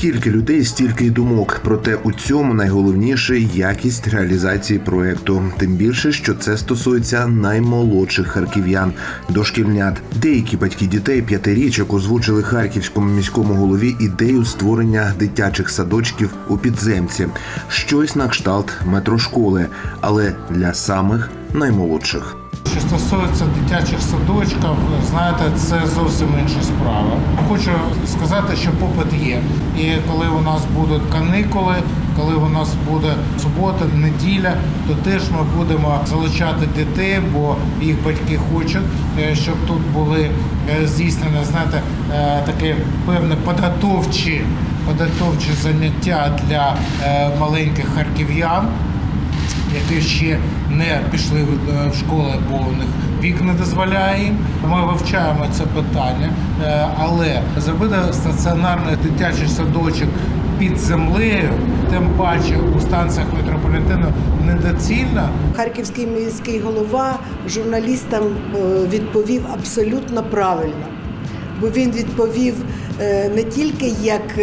Скільки людей, стільки й думок. Проте у цьому найголовніше якість реалізації проекту. Тим більше, що це стосується наймолодших харків'ян, дошкільнят. Деякі батьки дітей п'ятирічок озвучили харківському міському голові ідею створення дитячих садочків у підземці, щось на кшталт метрошколи, але для самих наймолодших. Що стосується дитячих садочків, знаєте, це зовсім інша справа. Хочу сказати, що попит є. І коли у нас будуть канікули, коли у нас буде субота, неділя, то теж ми будемо залучати дітей, бо їх батьки хочуть, е, щоб тут були е, здійснені, знаєте, е, такі певні підготовчі, підготовчі заняття для маленьких харків'ян які ще не пішли е, в школи, бо у них вік не дозволяє їм. Ми вивчаємо це питання, Е, але зробити стаціонарний дитячий садочок під землею, тим паче у станціях метрополітену, недоцільно. Харківський міський голова журналістам е, відповів абсолютно правильно, бо він відповів не тільки як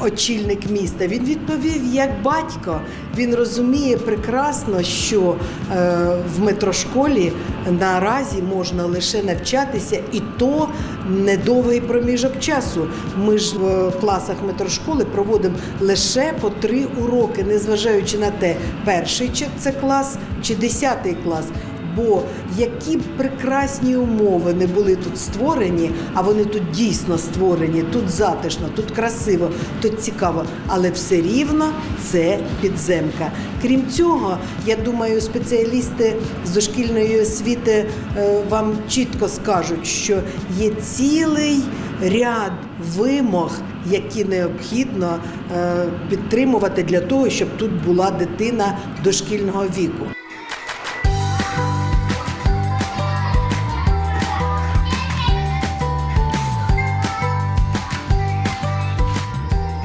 очільник міста, він відповів як батько. Він розуміє прекрасно, що е, в метрошколі наразі можна лише навчатися, і то недовгий проміжок часу. Ми ж в класах метрошколи проводимо лише по три уроки, незважаючи на те, перший це клас чи десятий клас. Бо які б прекрасні умови не були тут створені, а вони тут дійсно створені, тут затишно, тут красиво, тут цікаво, але все рівно це підземка. Крім цього, я думаю, спеціалісти з дошкільної освіти е, вам чітко скажуть, що є цілий ряд вимог, які необхідно е, підтримувати для того, щоб тут була дитина дошкільного віку.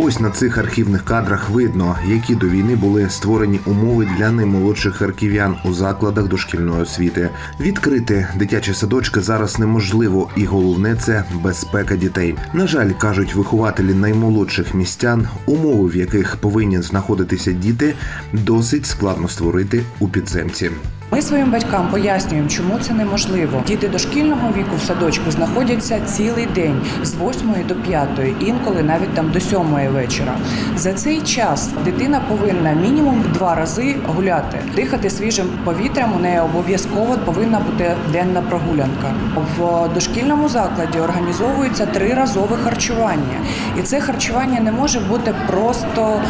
Ось на цих архівних кадрах видно, які до війни були створені умови для наймолодших харків'ян у закладах дошкільної освіти. Відкрити дитячі садочки зараз неможливо, і головне це безпека дітей. На жаль, кажуть вихователі наймолодших містян, умови, в яких повинні знаходитися діти, досить складно створити у підземці. Ми своїм батькам пояснюємо, чому це неможливо. Діти дошкільного віку в садочку знаходяться цілий день з 8 до 5, інколи навіть там до 7 вечора. За цей час дитина повинна мінімум два рази гуляти, дихати свіжим повітрям. У неї обов'язково повинна бути денна прогулянка. В дошкільному закладі організовується триразове харчування, і це харчування не може бути просто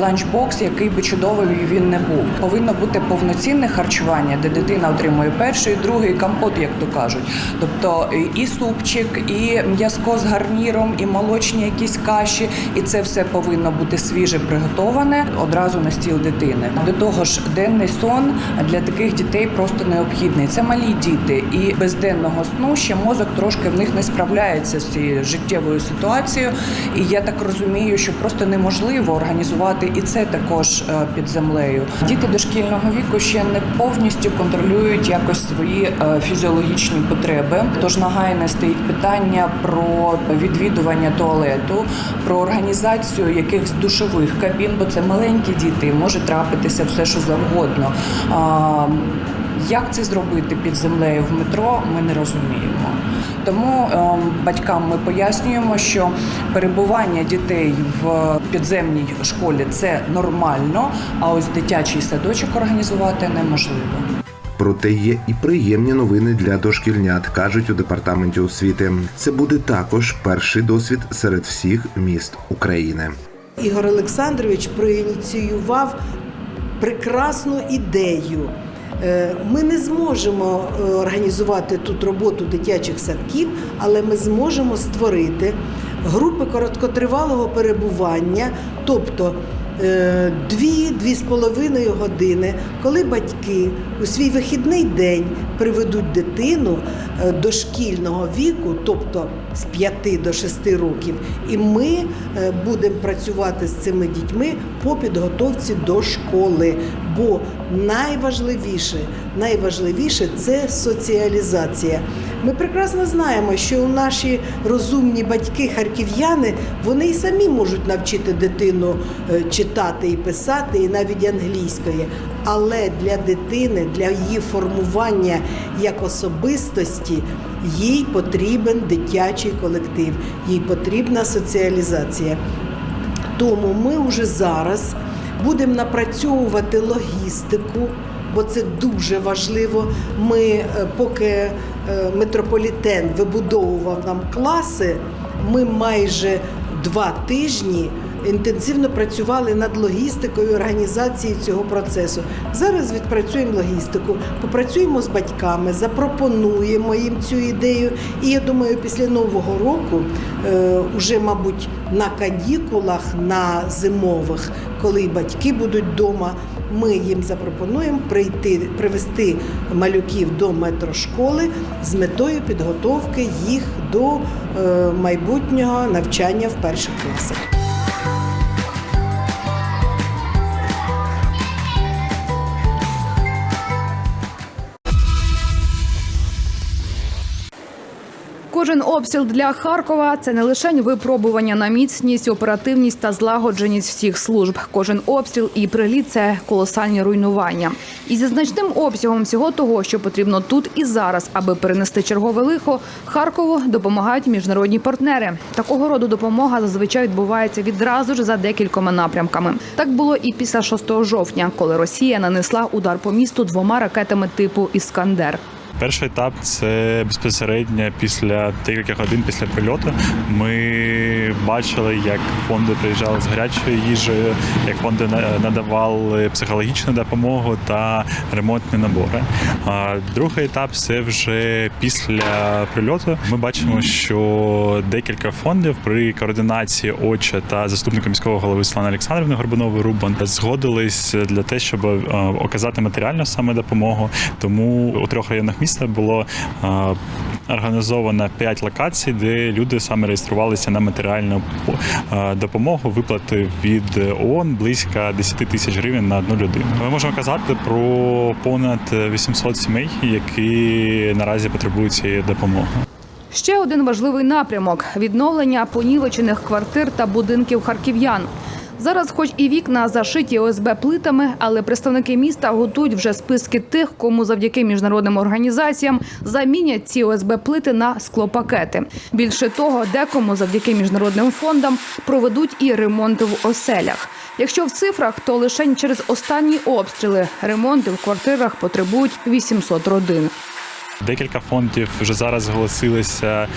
ланчбокс, який би чудовий він не був. Повинно бути повноцінне харчування, де дитина отримує перший, другий компот, як то кажуть. Тобто і- і супчик, і м'язко з гарніром, і молочні якісь каші, і це все повинно бути свіже приготоване одразу на стіл дитини. До того ж, денний сон для таких дітей просто необхідний. Це малі діти, і без денного сну ще мозок трошки в них не справляється з цією життєвою ситуацією. І я так розумію, що просто неможливо організувати і це також е, під землею. Діти дошкільного віку ще не повністю контролюють якось свої е, фізіологічні потреби. Тож нагайне стоїть питання про відвідування туалету, про організацію якихось душових кабін, бо це маленькі діти, може трапитися все, що завгодно. Як це зробити під землею в метро, ми не розуміємо. Тому ем, батькам ми пояснюємо, що перебування дітей в підземній школі це нормально, а ось дитячий садочок організувати неможливо. Проте є і приємні новини для дошкільнят, кажуть у департаменті освіти. Це буде також перший досвід серед всіх міст України. Ігор Олександрович проініціював прекрасну ідею. Е, Ми не зможемо е, організувати тут роботу дитячих садків, але ми зможемо створити групи короткотривалого перебування, тобто е, дві-дві з половиною години, коли батьки у свій вихідний день приведуть дитину е, дошкільного віку, тобто з 5 до 6 років, і ми е, будемо працювати з цими дітьми по підготовці до школи. Бо найважливіше, найважливіше це соціалізація. Ми прекрасно знаємо, що у наші розумні батьки харків'яни вони і самі можуть навчити дитину е, читати і писати, і навіть англійської. Але для дитини, для її формування як особистості, їй потрібен дитячий колектив, їй потрібна соціалізація. Тому ми вже зараз будемо напрацьовувати логістику, бо це дуже важливо. Ми, е, поки метрополітен вибудовував нам класи, ми майже два тижні. Інтенсивно працювали над логістикою і організацією цього процесу. Зараз відпрацюємо логістику, попрацюємо з батьками, запропонуємо їм цю ідею. І я думаю, після нового року, е, уже, мабуть, на канікулах, на зимових, коли батьки будуть вдома, ми їм запропонуємо прийти, привести малюків до метрошколи з метою підготовки їх до е, майбутнього навчання в перших класах. Кожен обстріл для Харкова це не лише випробування на міцність, оперативність та злагодженість всіх служб. Кожен обстріл і приліт це колосальні руйнування. І зі значним обсягом всього того, що потрібно тут і зараз, аби перенести чергове лихо, Харкову допомагають міжнародні партнери. Такого роду допомога зазвичай відбувається відразу ж за декількома напрямками. Так було і після 6 жовтня, коли Росія нанесла удар по місту двома ракетами типу Іскандер. Перший етап це безпосередньо після декілька годин після прильоту. Ми бачили, як фонди приїжджали з гарячою їжею, як фонди надавали психологічну допомогу та ремонтні набори. А другий етап це вже після прильоту. Ми бачимо, що декілька фондів при координації ОЧА та заступника міського голови Світлани Олександрівни Горбунової Рубан згодились для те, щоб е, оказати матеріальну саме допомогу. Тому у трьох районах міста було організовано п'ять локацій, де люди саме реєструвалися на матеріальну допомогу. Виплати від ООН близько 10 тисяч гривень на одну людину. Ми можемо казати про понад 800 сімей, які наразі потребують цієї допомоги. Ще один важливий напрямок відновлення понівечених квартир та будинків харків'ян. Зараз, хоч і вікна зашиті ОСБ плитами, але представники міста готують вже списки тих, кому завдяки міжнародним організаціям замінять ці ОСБ плити на склопакети. Більше того, декому завдяки міжнародним фондам проведуть і ремонти в оселях. Якщо в цифрах, то лише через останні обстріли ремонти в квартирах потребують 800 родин. Декілька фондів вже зараз зголосилися е,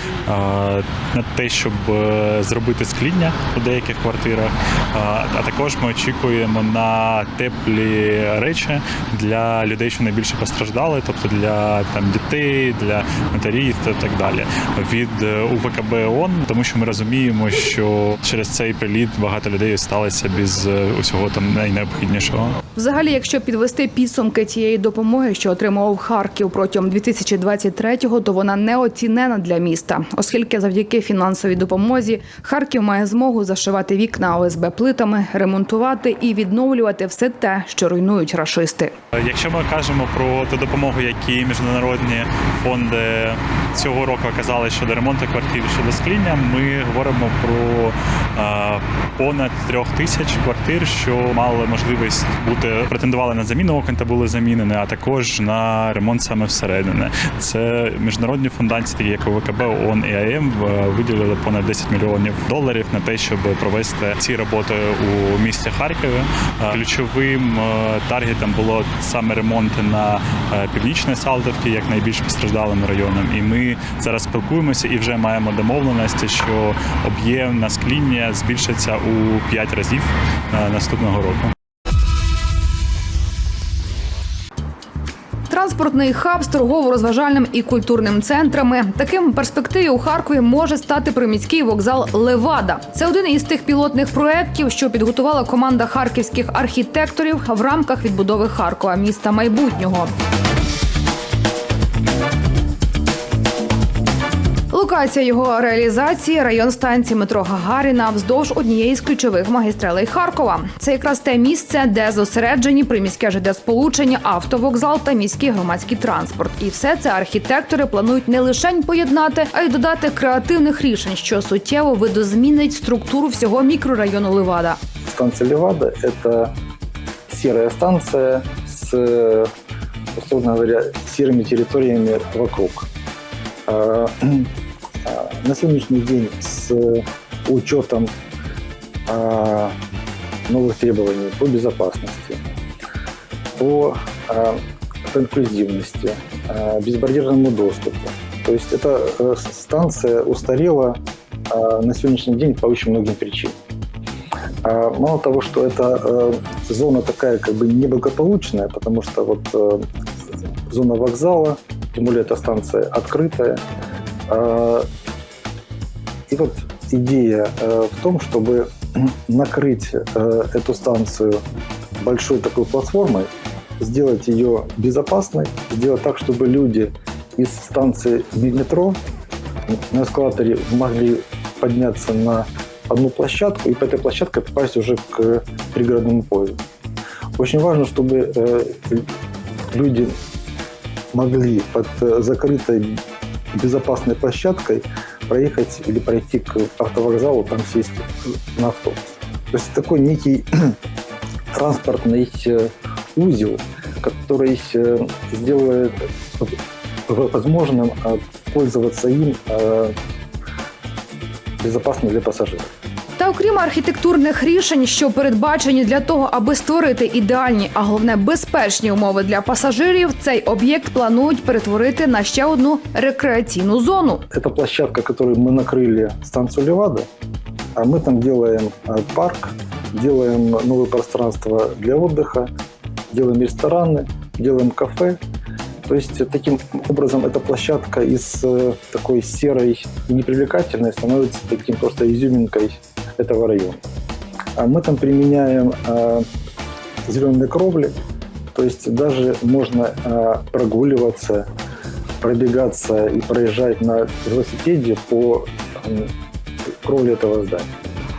на те, щоб е, зробити скління у деяких квартирах. Е, а також ми очікуємо на теплі речі для людей, що найбільше постраждали, тобто для там дітей, для матерів та так далі. Від УВКБ ООН, тому що ми розуміємо, що через цей приліт багато людей сталося без усього там найнеобхіднішого. Взагалі, якщо підвести підсумки цієї допомоги, що отримував Харків протягом 2023-го, то вона неоцінена для міста, оскільки завдяки фінансовій допомозі Харків має змогу зашивати вікна ОСБ плитами, ремонтувати і відновлювати все те, що руйнують рашисти. Якщо ми кажемо про ту допомогу, які міжнародні фонди цього року оказали щодо ремонту квартир, щодо скління, ми говоримо про е, понад трьох тисяч квартир, що мали можливість бути претендували на заміну окон та були замінені, а також на ремонт саме всередини. Це міжнародні фундації, такі як ОВКБ, ООН і АЕМ, виділили понад 10 мільйонів доларів на те, щоб провести ці роботи у місті Харкові. Ключовим е, таргетом було саме ремонт на е, північній Салтовці, як найбільш постраждалим районом. І ми зараз спілкуємося і вже маємо домовленості, що об'єм на скління збільшиться у 5 разів е, наступного року. Транспортний хаб з торгово-розважальним і культурним центрами. Таким перспективі у Харкові може стати приміський вокзал Левада. Це один із тих пілотних проєктів, що підготувала команда харківських архітекторів в рамках відбудови Харкова, міста майбутнього. Локація його реалізації район станції метро Гагаріна вздовж однієї з ключових магістралей Харкова. Це якраз те місце, де зосереджені приміське ЖД сполучення, автовокзал та міський громадський транспорт. І все це архітектори планують не лише поєднати, а й додати креативних рішень, що суттєво видозмінить структуру всього мікрорайону Левада. Станция Левада – это серая станция с, э, условно говоря, серыми территориями вокруг. А, а, На сегодняшний день с учетом а, новых требований по безопасности, по, а, инклюзивности, а, безбарьерному доступу. То есть эта э, станция устарела а, на сегодняшний день по очень многим причинам. А, Мало того, что эта э, зона такая как бы неблагополучная, потому что вот э, зона вокзала, тем более эта станция открытая. И вот идея э, в том, чтобы накрыть э, эту станцию большой такой платформой, сделать ее безопасной, сделать так, чтобы люди из станции метро на эскалаторе могли подняться на одну площадку и по этой площадке попасть уже к пригородному поезду. Очень важно, чтобы э, люди могли под закрытой безопасной площадкой проехать или пройти к автовокзалу, там сесть на автобус. То есть такой некий транспортный э, узел, который э, сделает возможным э, пользоваться им безопасно для пассажиров. Та окрім архітектурних рішень, що передбачені для того, аби створити ідеальні, а головне безпечні умови для пасажирів, цей об'єкт планують перетворити на ще одну рекреаційну зону. Это площадка, которую мы накрыли станцию Левада. А мы там делаем э, парк, делаем новое пространство для отдыха, делаем рестораны, делаем кафе. То есть э, таким образом эта площадка из э, такой серой и непривлекательной становится таким просто изюминкой Этого района. А мы там применяем зеленые кровли, то есть даже можно э, прогуливаться, пробегаться и проезжать на велосипеде по кровле этого здания.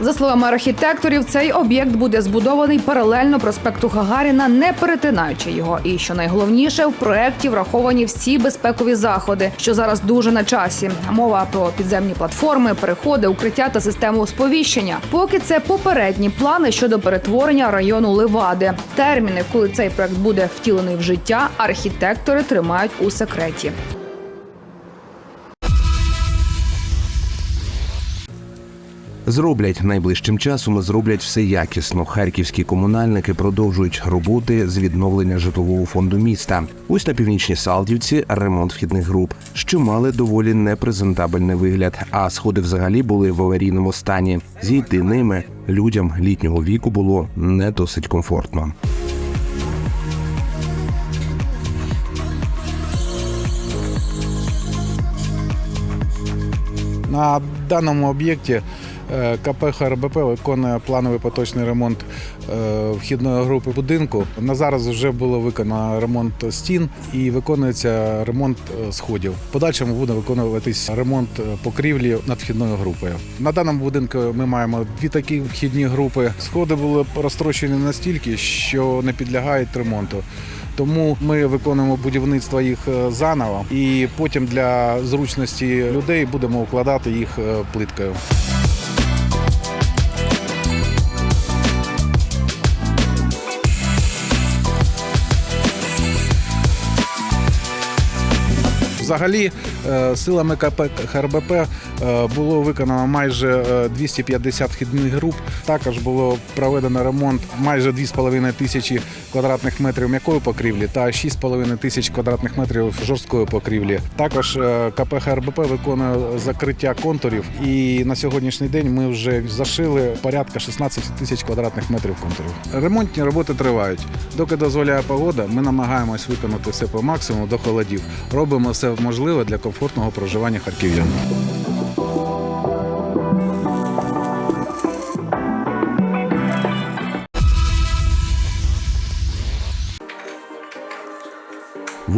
За словами архітекторів, цей об'єкт буде збудований паралельно проспекту Гагаріна, не перетинаючи його. І що найголовніше, в проєкті враховані всі безпекові заходи, що зараз дуже на часі. Мова про підземні платформи, переходи, укриття та систему сповіщення. Поки це попередні плани щодо перетворення району Левади. Терміни, коли цей проект буде втілений в життя, архітектори тримають у секреті. Зроблять найближчим часом зроблять все якісно. Харківські комунальники продовжують роботи з відновлення житлового фонду міста. Ось на північній Салтівці ремонт вхідних груп, що мали доволі непрезентабельний вигляд, а сходи взагалі були в аварійному стані. Зійти ними людям літнього віку було не досить комфортно. На даному об'єкті КП ХРБП виконує плановий поточний ремонт е, вхідної групи будинку. На зараз вже було виконано ремонт стін і виконується ремонт е, сходів. Подальшому буде виконуватись ремонт е, покрівлі над вхідною групою. На даному будинку ми маємо дві такі вхідні групи. Сходи були розтрощені настільки, що не підлягають ремонту. Тому ми виконуємо будівництво їх е, заново, і потім для зручності людей будемо укладати їх е, плиткою. Взагалі, е, силами КП ХРБП е, було виконано майже е, 250 вхідних груп. Також було проведено ремонт майже 2,5 тисячі квадратних метрів м'якої покрівлі та 6,5 тисяч квадратних метрів жорсткої покрівлі. Також е, КП ХРБП виконує закриття контурів, і на сьогоднішній день ми вже зашили порядка 16 тисяч квадратних метрів контурів. Ремонтні роботи тривають. Доки дозволяє погода, ми намагаємось виконати все по максимуму до холодів. Робимо все можливе для комфортного проживання харків'ян.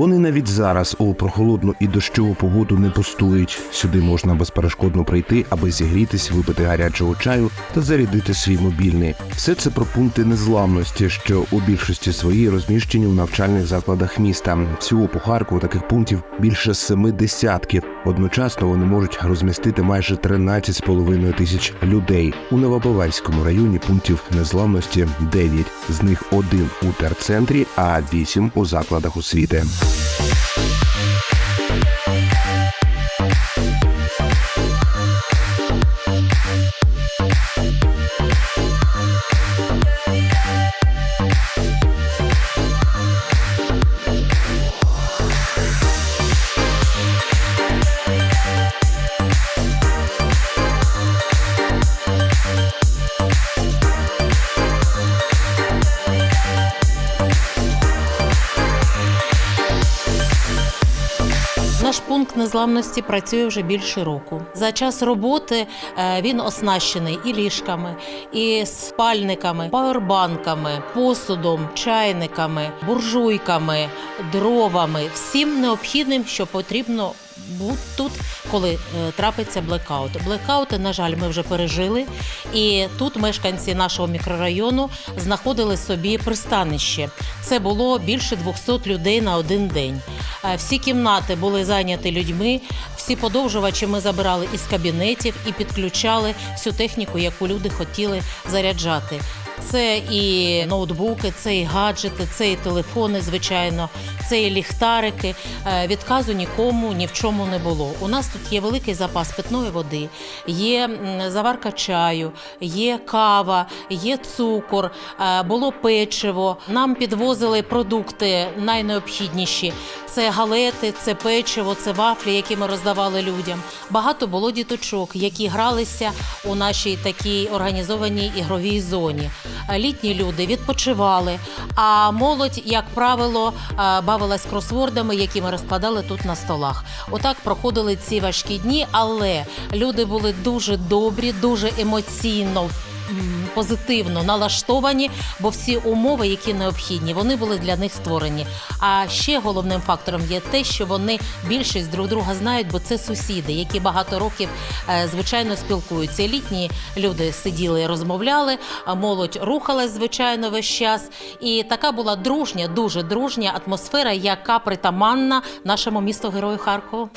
Вони навіть зараз у прохолодну і дощову погоду не пустують. Сюди можна безперешкодно прийти, аби зігрітись, випити гарячого чаю та зарядити свій мобільний. Все це про пункти незламності, що у більшості своїй розміщені в навчальних закладах міста. Всього по Харкову таких пунктів більше семи десятків. Одночасно вони можуть розмістити майже 13,5 тисяч людей. У Новопавельському районі пунктів незламності 9, з них один у терцентрі, а 8 у закладах освіти. Thank you. Незламності працює вже більше року. За час роботи е, він оснащений і ліжками, і спальниками, павербанками, посудом, чайниками, буржуйками, дровами, всім необхідним, що потрібно бути тут, коли е, трапиться блекаут. Блекаути, на жаль, ми вже пережили. І тут мешканці нашого мікрорайону знаходили собі пристанище. Це було більше 200 людей на один день. Е, Всі кімнати були зайняті людьми, всі подовжувачі ми забирали із кабінетів і підключали всю техніку, яку люди хотіли заряджати. Це і ноутбуки, це і гаджети, це і телефони, звичайно, це і ліхтарики. Е, Відказу нікому ні в чому не було. У нас тут є великий запас питної води, є заварка чаю, є кава, є цукор, е, було печиво. Нам підвозили продукти найнеобхідніші. Це галети, це печиво, це вафлі, які ми роздавали людям. Багато було діточок, які гралися у нашій такій організованій ігровій зоні. Е, Літні люди відпочивали, а молодь, як правило, е, бавилась кросвордами, які ми розкладали тут на столах. Отак проходили ці важкі дні, але люди були дуже добрі, дуже емоційно позитивно налаштовані, бо всі умови, які необхідні, вони були для них створені. А ще головним фактором є те, що вони більшість друг друга знають, бо це сусіди, які багато років е, звичайно спілкуються. Літні люди сиділи розмовляли, молодь рухалась звичайно весь час. І така була дружня, дуже дружня атмосфера, яка притаманна нашому місту Герою Харкову.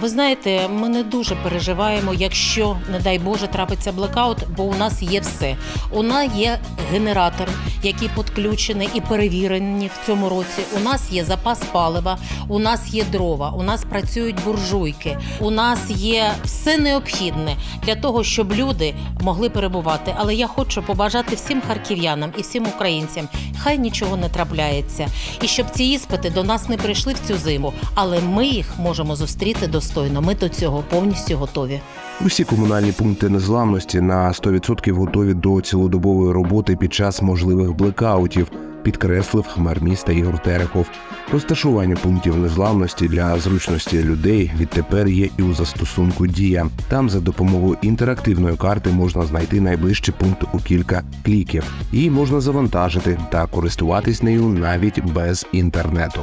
Ви знаєте, ми не дуже переживаємо, якщо, не дай Боже, трапиться блекаут, бо у нас є все. У нас є генератор, який підключений і перевірений в цьому році. У нас є запас палива, у нас є дрова, у нас працюють буржуйки, у нас є все необхідне для того, щоб люди могли перебувати. Але я хочу побажати всім харків'янам і всім українцям, хай нічого не трапляється, і щоб ці іспити до нас не прийшли в цю зиму, але ми їх можемо зустріти достойно. Ми до цього повністю готові. Усі комунальні пункти незламності на 100% готові до цілодобової роботи під час можливих блекаутів, підкреслив мер міста Ігор Терехов. Розташування пунктів незламності для зручності людей відтепер є і у застосунку Дія. Там за допомогою інтерактивної карти можна знайти найближчий пункт у кілька кліків. Її можна завантажити та користуватись нею навіть без інтернету.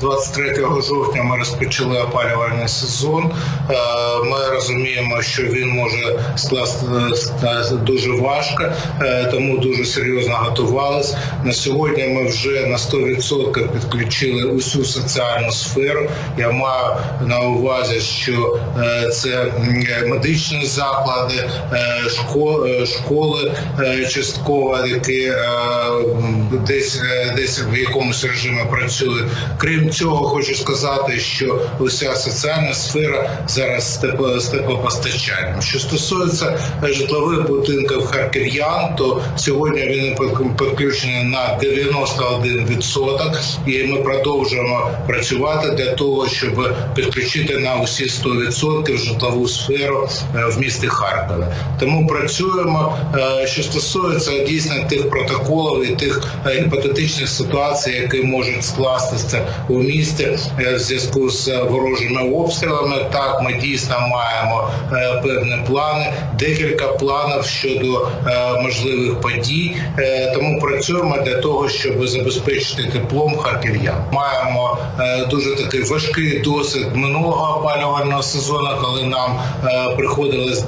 23 жовтня ми розпочали опалювальний сезон. Е, Ми розуміємо, що він може скласти дуже важко, е, тому дуже серйозно готувалися. На сьогодні ми вже на 100% підключили усю соціальну сферу. Я маю на увазі, що е, це медичні заклади, е, шко- е, школи е, частково, які е, десь е, десь в якомусь режимі працюють. Крім цього хочу сказати, що уся соціальна сфера зараз з. Що стосується е, житлових будинків харків'ян, то сьогодні він підключений на 91%, і ми продовжуємо працювати для того, щоб підключити на усі 100% житлову сферу е, в місті Харкові. Тому працюємо. Е, Що стосується дійсно тих протоколів і тих гіпотетичних ситуацій, які можуть скластися у місті е, в зв'язку з ворожими обстрілами, так ми дійсно маємо е, певні плани, декілька планів щодо е, можливих подій. Е, Тому працюємо для того, щоб забезпечити теплом харків'ян. Маємо е, дуже такий важкий досвід минулого опалювального сезону, коли нам е, приходилось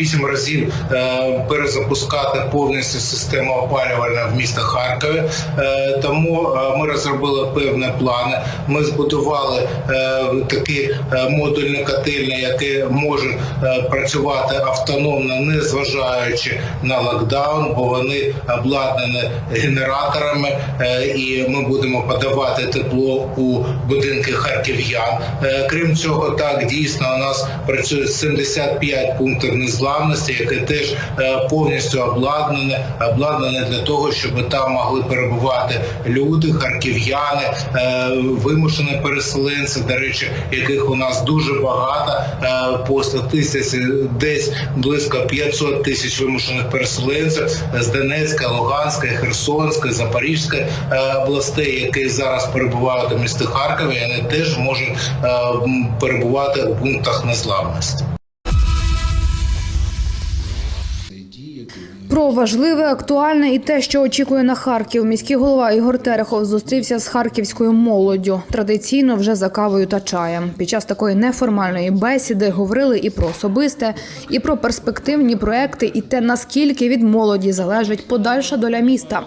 8 разів е, перезапускати повністю систему опалювальної в місті Харкові. Е, Тому е, ми розробили певні плани. Ми збудували е, такі е, модульні котельні, які можуть е, працювати автономно, не зважаючи на локдаун, бо вони обладнані генераторами, і ми будемо подавати тепло у будинки харків'ян. Крім цього, так дійсно у нас працює 75 пунктів незламності, які теж повністю обладнані, обладнані для того, щоб там могли перебувати люди, харків'яни, вимушені переселенці, до речі, яких у нас дуже багато е, по статистиці, десь близько 500 тисяч вимушених переселенців з Донецька, Луганська, Херсонська, Запорізька е, областей, які зараз перебувають у місті Харкові, вони теж можуть е, перебувати у пунктах незламності. Про важливе, актуальне і те, що очікує на Харків. Міський голова Ігор Терехов зустрівся з харківською молоддю. Традиційно вже за кавою та чаєм. Під час такої неформальної бесіди говорили і про особисте, і про перспективні проекти, і те, наскільки від молоді залежить подальша доля міста.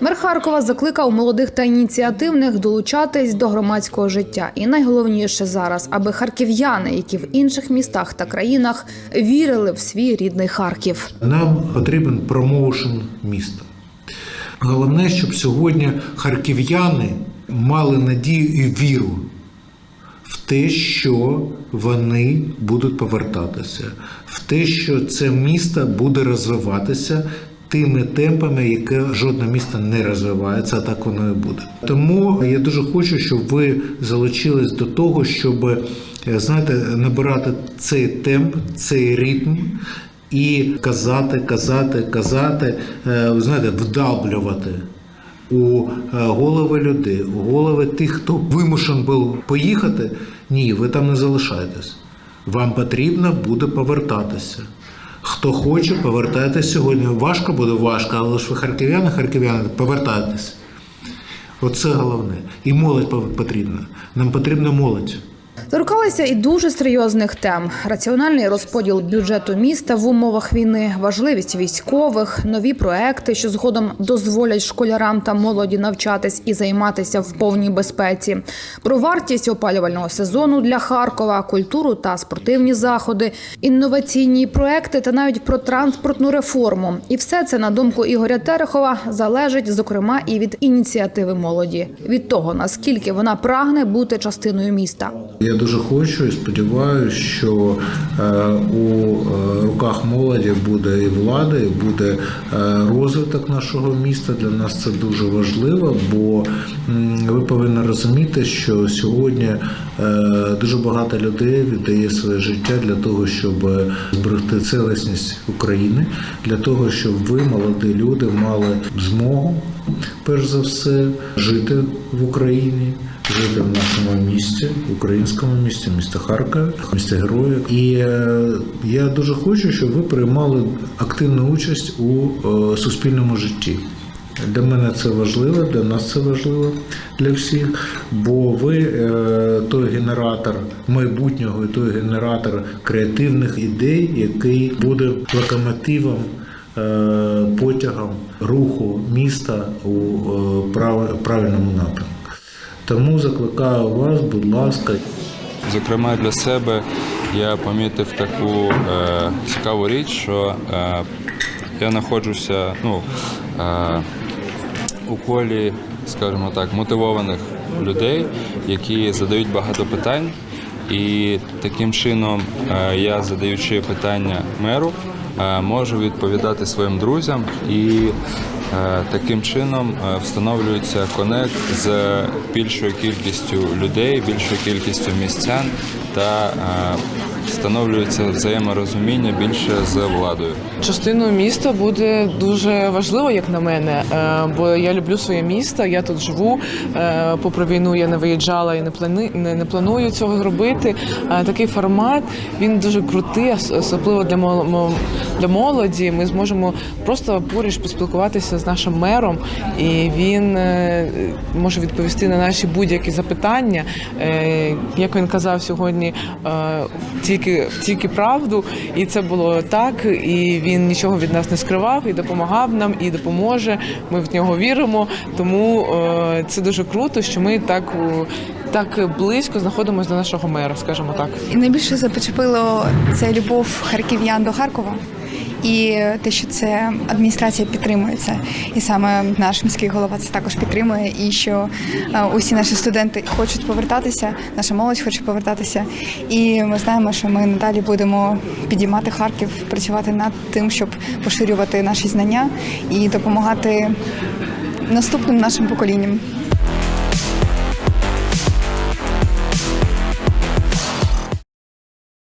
Мер Харкова закликав молодих та ініціативних долучатись до громадського життя. І найголовніше зараз, аби харків'яни, які в інших містах та країнах вірили в свій рідний Харків. Нам потрібен промоушен міста. Головне, щоб сьогодні харків'яни мали надію і віру в те, що вони будуть повертатися, в те, що це місто буде розвиватися тими темпами, які жодне місто не розвивається, а так воно і буде. Тому я дуже хочу, щоб ви залучились до того, щоб е, знаєте, набирати цей темп, цей ритм і казати, казати, казати, е, знаєте, вдавлювати у е, голови людей, у голови тих, хто вимушен був поїхати. Ні, ви там не залишайтесь. Вам потрібно буде повертатися. Хто хоче, повертайтесь сьогодні. Важко буде важко, але ж ви харків'яни, харків'яни, повертайтесь. Оце головне. І молодь потрібна. Нам потрібна молодь. Торкалися і дуже серйозних тем: раціональний розподіл бюджету міста в умовах війни, важливість військових, нові проекти, що згодом дозволять школярам та молоді навчатись і займатися в повній безпеці, про вартість опалювального сезону для Харкова, культуру та спортивні заходи, інноваційні проекти та навіть про транспортну реформу. І все це на думку Ігоря Терехова залежить, зокрема, і від ініціативи молоді, від того наскільки вона прагне бути частиною міста. Я дуже хочу і сподіваюся, що е, у е, руках молоді буде і влада, і буде е, розвиток нашого міста. Для нас це дуже важливо, бо ви повинні розуміти, що сьогодні дуже багато людей віддає своє життя для того, щоб зберегти цілісність України, для того, щоб ви, молоді люди, мали змогу, перш за все, жити в Україні жити в нашому місті, українському місті, місто Харкові, місто Героїв. І е, я дуже хочу, щоб ви приймали активну участь у е, суспільному житті. Для мене це важливо, для нас це важливо для всіх, бо ви е, той генератор майбутнього, той генератор креативних ідей, який буде локомотивом. Е, Потягом руху міста у е, правильному напрямку. Тому закликаю вас, будь ласка, Зокрема, для себе я помітив таку е, цікаву річ, що е, я знаходжуся ну, е, у колі, скажімо так, мотивованих людей, які задають багато питань. І таким чином е, я, задаючи питання меру, можу відповідати своїм друзям і е, таким чином е, встановлюється конект з більшою кількістю людей, більшою кількістю містян та е, встановлюється взаєморозуміння більше з владою. Частиною міста буде дуже важливо, як на мене, е, бо я люблю своє місто, я тут живу. Е, Попри війну я не виїжджала і не плани не, планую цього зробити. Е, Такий формат він дуже крутий, особливо для мол- для молоді. Ми зможемо просто поруч поспілкуватися з нашим мером, і він може відповісти на наші будь-які запитання. Як він казав сьогодні, е, тільки тільки правду, і це було так. І він нічого від нас не скривав, і допомагав нам, і допоможе. Ми в нього віримо. Тому е, це дуже круто, що ми так. Так близько знаходимося до нашого мера, скажімо так. І найбільше запечепило це любов харків'ян до Харкова. І те, що це адміністрація підтримує це, і саме наш міський голова це також підтримує. І що е, усі наші студенти хочуть повертатися, наша молодь хоче повертатися. І ми знаємо, що ми надалі будемо підіймати Харків, працювати над тим, щоб поширювати наші знання і допомагати наступним нашим поколінням.